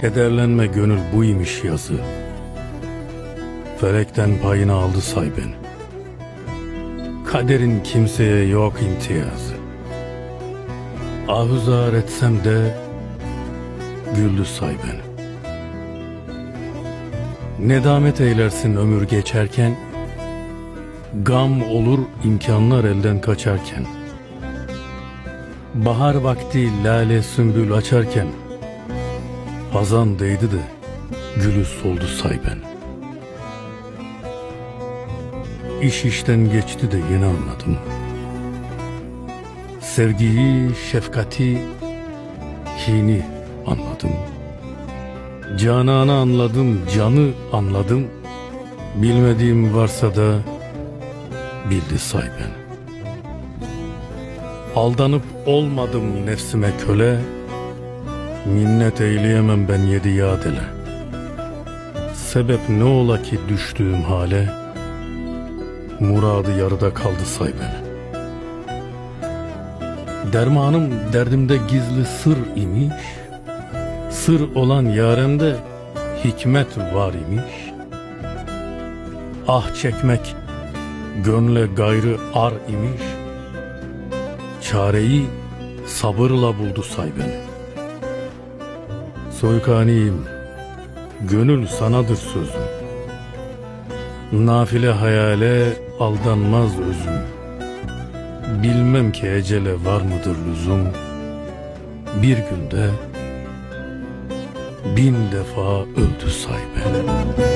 Kederlenme gönül buymuş yazı. Felekten payını aldı say beni. Kaderin kimseye yok imtiyazı. Ahuzar etsem de güldü say beni. Nedamet eylersin ömür geçerken, Gam olur imkanlar elden kaçarken. Bahar vakti lale sümbül açarken, Hazan değdi de gülü soldu say ben. İş işten geçti de yeni anladım. Sevgiyi, şefkati, kini anladım. Cananı anladım, canı anladım. Bilmediğim varsa da bildi say beni. Aldanıp olmadım nefsime köle, minnet eyleyemem ben yedi yadele. Sebep ne ola ki düştüğüm hale, muradı yarıda kaldı say beni. Dermanım derdimde gizli sır imiş, sır olan yaremde hikmet var imiş. Ah çekmek gönle gayrı ar imiş, çareyi sabırla buldu say beni. Soykaniyim, gönül sanadır sözüm. Nafile hayale aldanmaz özüm. Bilmem ki ecele var mıdır lüzum. Bir günde bin defa öldü say beni.